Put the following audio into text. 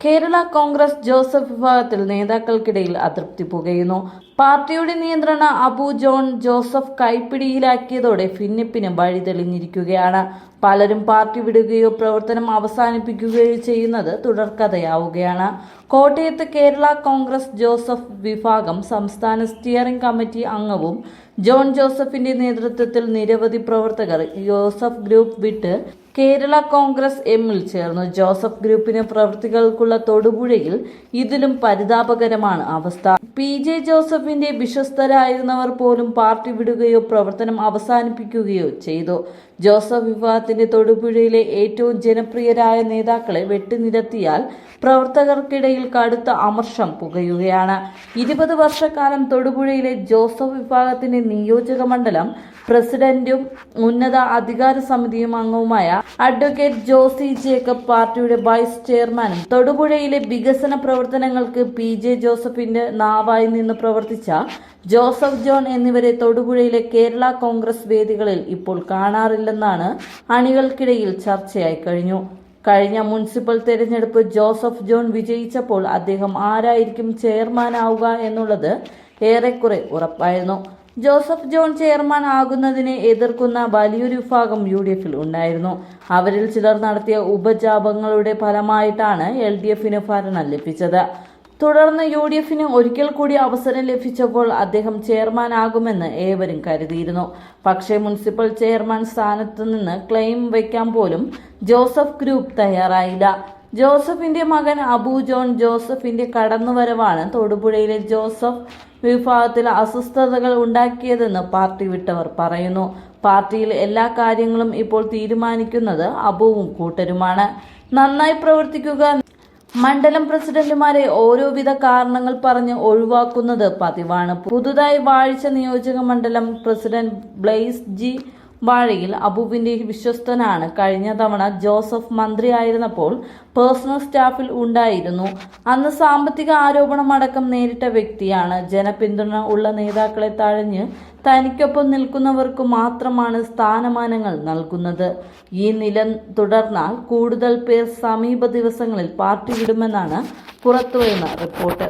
Kerala Congress Joseph വിഭാഗത്തിൽ നേതാക്കൾക്കിടയിൽ അതൃപ്തി പുകയുന്നു. പാർട്ടിയുടെ നിയന്ത്രണ അബു ജോൺ ജോസഫ് കൈപ്പിടിയിലാക്കിയതോടെ ഭിന്നിപ്പിന് വഴി തെളിഞ്ഞിരിക്കുകയാണ് പലരും പാർട്ടി വിടുകയോ പ്രവർത്തനം അവസാനിപ്പിക്കുകയോ ചെയ്യുന്നത് തുടർക്കഥയാവുകയാണ്. കോട്ടയത്ത് കേരള കോൺഗ്രസ് ജോസഫ് വിഭാഗം സംസ്ഥാന സ്റ്റിയറിംഗ് കമ്മിറ്റി അംഗവും ജോൺ ജോസഫിന്റെ നേതൃത്വത്തിൽ നിരവധി പ്രവർത്തകർ ജോസഫ് ഗ്രൂപ്പ് വിട്ട് കേരള കോൺഗ്രസ് എമ്മിൽ ചേർന്നു. ജോസഫ് ഗ്രൂപ്പിന് പ്രവൃത്തികൾക്കുള്ള തൊടുപുഴയിൽ ഇതിലും പരിതാപകരമാണ് അവസ്ഥ. പി ജെ ജോസഫിന്റെ വിശ്വസ്തരായിരുന്നവർ പോലും പാർട്ടി വിടുകയോ പ്രവർത്തനം അവസാനിപ്പിക്കുകയോ ചെയ്തു. ജോസഫ് വിഭാഗത്തിന്റെ തൊടുപുഴയിലെ ഏറ്റവും ജനപ്രിയരായ നേതാക്കളെ വെട്ടിനിരത്തിയാൽ പ്രവർത്തകർക്കിടയിൽ കടുത്ത അമർഷം പുകയുകയാണ്. ഇരുപത് വർഷക്കാലം തൊടുപുഴയിലെ ജോസഫ് വിഭാഗത്തിന്റെ നിയോജക മണ്ഡലം പ്രസിഡന്റും ഉന്നത അധികാര സമിതിയും അംഗവുമായ അഡ്വക്കേറ്റ് ജോസി ജേക്കബ് പാർട്ടിയുടെ വൈസ് ചെയർമാനും തൊടുപുഴയിലെ വികസന പ്രവർത്തനങ്ങൾക്ക് പി ജെ ജോസഫിന്റെ നാവായി നിന്ന് പ്രവർത്തിച്ച ജോസഫ് ജോൺ എന്നിവരെ തൊടുപുഴയിലെ കേരള കോൺഗ്രസ് വേദികളിൽ ഇപ്പോൾ കാണാറില്ലെന്നാണ് അണികൾക്കിടയിൽ ചർച്ചയായി കഴിഞ്ഞു. കഴിഞ്ഞ മുനിസിപ്പൽ തെരഞ്ഞെടുപ്പ് ജോസഫ് ജോൺ വിജയിച്ചപ്പോൾ അദ്ദേഹം ആരായിരിക്കും ചെയർമാൻ ആവുക എന്നുള്ളത് ഏറെക്കുറെ ഉറപ്പായിരുന്നു. ജോസഫ് ജോൺ ചെയർമാൻ ആകുന്നതിനെ എതിർക്കുന്ന വലിയൊരു വിഭാഗം യു ഡി എഫിൽ ഉണ്ടായിരുന്നു. അവരിൽ ചിലർ നടത്തിയ ഉപജാപങ്ങളുടെ ഫലമായിട്ടാണ് എൽ ഡി എഫിന് ഭരണം ലഭിച്ചത്. തുടർന്ന് യു ഡി എഫിന് ഒരിക്കൽ കൂടി അവസരം ലഭിച്ചപ്പോൾ അദ്ദേഹം ചെയർമാനാകുമെന്ന് ഏവരും കരുതിയിരുന്നു. പക്ഷേ മുനിസിപ്പൽ ചെയർമാൻ സ്ഥാനത്ത് നിന്ന് ക്ലെയിം വയ്ക്കാൻ പോലും ജോസഫ് ഗ്രൂപ്പ് തയ്യാറായില്ല. ജോസഫിന്റെ മകൻ അബു ജോൺ ജോസഫിന്റെ കടന്നുവരവാണ് തൊടുപുഴയിലെ ജോസഫ് വിഭാഗത്തിൽ അസ്വസ്ഥതകൾ ഉണ്ടാക്കിയതെന്ന് പാർട്ടി വിട്ടവർ പറയുന്നു. പാർട്ടിയിൽ എല്ലാ കാര്യങ്ങളും ഇപ്പോൾ തീരുമാനിക്കുന്നത് അബുവും കൂട്ടരുമാണ്. നന്നായി പ്രവർത്തിക്കുക മണ്ഡലം പ്രസിഡന്റുമാരെ ഓരോവിധ കാരണങ്ങൾ പറഞ്ഞ് ഒഴിവാക്കുന്നത് പതിവാണ്. പുതുതായി വാഴിച്ച നിയോജക മണ്ഡലം പ്രസിഡന്റ് ബ്ലെയ്സ് ജി. വാഴയിൽ അബുവിന്റെ വിശ്വസ്തനാണ്. കഴിഞ്ഞ തവണ ജോസഫ് മന്ത്രിയായിരുന്നപ്പോൾ പേഴ്സണൽ സ്റ്റാഫിൽ ഉണ്ടായിരുന്നു. അന്ന് സാമ്പത്തിക ആരോപണമടക്കം നേരിട്ട വ്യക്തിയാണ്. ജനപിന്തുണ ഉള്ള നേതാക്കളെ തഴഞ്ഞ് തനിക്കൊപ്പം നിൽക്കുന്നവർക്ക് മാത്രമാണ് സ്ഥാനമാനങ്ങൾ നൽകുന്നത്. ഈ നില തുടർന്നാൽ കൂടുതൽ പേർ സമീപ ദിവസങ്ങളിൽ പാർട്ടി വിടുമെന്നാണ് പുറത്തുവരുന്ന റിപ്പോർട്ട്.